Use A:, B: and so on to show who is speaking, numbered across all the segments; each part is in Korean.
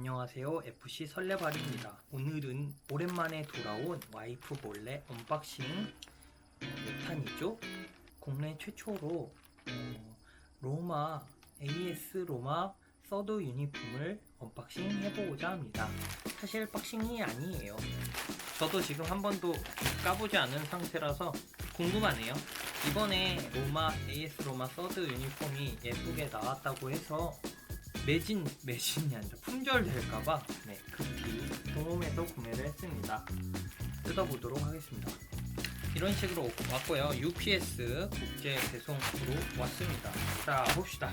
A: 안녕하세요. FC 설레발입니다. 오늘은 오랜만에 돌아온 와이프 몰래 언박싱 어, 5탄이죠. 국내 최초로 어, 로마 AS 로마 서드 유니폼을 언박싱 해보고자 합니다. 사실 박싱이 아니에요. 저도 지금 한 번도 까보지 않은 상태라서 궁금하네요. 이번에 로마 AS 로마 서드 유니폼이 예쁘게 나왔다고 해서 매진 매진이 아니라 품절 될까봐 네, 급히 동홈에서 구매를 했습니다. 뜯어보도록 하겠습니다. 이런 식으로 왔고요. UPS 국제 배송으로 왔습니다. 자 봅시다.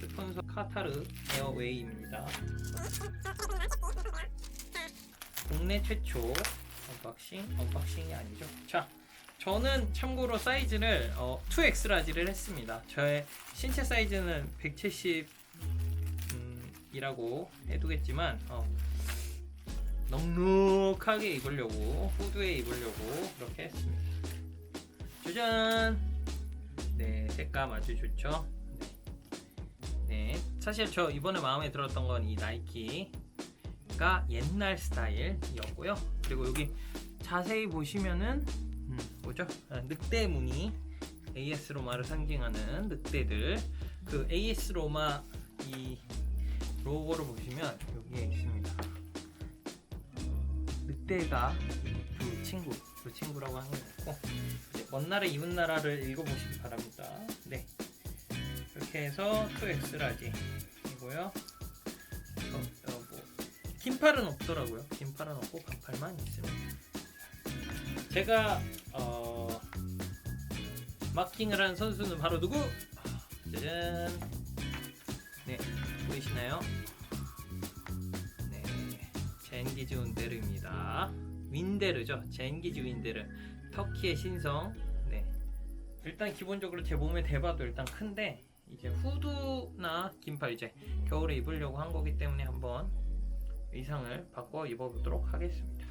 A: 스폰서 카타르 에어웨이입니다. 국내 최초 언박싱 언박싱이 아니죠. 자 저는 참고로 사이즈를 어, 2X 라지를 했습니다. 저의 신체 사이즈는 170이라고 해두겠지만 어, 넉넉하게 입으려고 후드에 입으려고 그렇게 했습니다. 짜잔! 네, 색감 아주 좋죠? 네. 네, 사실 저 이번에 마음에 들었던 건 이 나이키가 옛날 스타일이었고요. 그리고 여기 자세히 보시면은 음, 뭐죠? 아, 늑대 무늬 AS 로마를 상징하는 늑대들 그 AS 로마 이 로고를 보시면 여기에 있습니다. 늑대가 두 친구, 두 친구라고 하는 거고 이제 먼 나라 이웃 나라를 읽어보시기 바랍니다. 네, 이렇게 해서 2X 라지이고요. 어, 어, 뭐 긴팔은 없더라고요. 긴팔은 없고 반팔만 있습니다. 제가 어, 마킹을 한 선수는 바로 누구? 짜잔. 네, 보이시나요? 네, 젠기즈 윈데르입니다. 윈데르죠. 젠기즈 윈데르. 터키의 신성. 네. 일단 기본적으로 제 몸에 대봐도 일단 큰데 이제 후드나 긴팔 이제 겨울에 입으려고 한 거기 때문에 한번 의상을 바꿔 입어보도록 하겠습니다.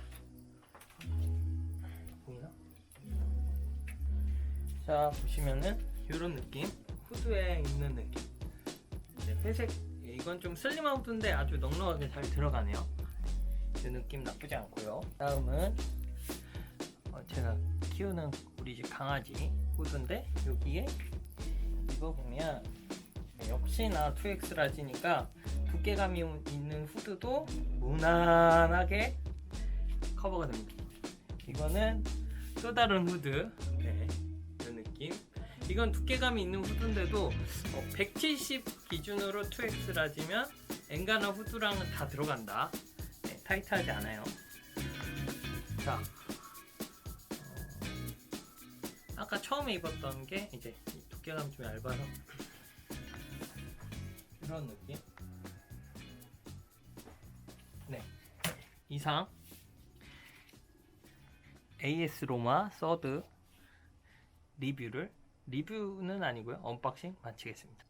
A: 자 보시면은 이런 느낌. 후드에 있는 느낌. 이제 회색 이건 좀 슬림한 후드인데 아주 넉넉하게 잘 들어가네요. 이 느낌 나쁘지 않고요. 다음은 어, 제가 키우는 우리 집 강아지 후드인데 여기에 입어보면 네, 역시나 2X 라지니까 두께감이 있는 후드도 무난하게 커버가 됩니다. 이거는 또 다른 후드 느낌? 이건 두께감이 있는 후드인데도 170 기준으로 2X 라지면 엔가나 후드랑은 다 들어간다. 네, 타이트하지 않아요. 자 어, 아까 처음에 입었던 게 이제 이 두께감이 좀 얇아서 이런 느낌? 네 이상. AS 로마 서드 리뷰를 리뷰는 아니고요 언박싱 마치겠습니다.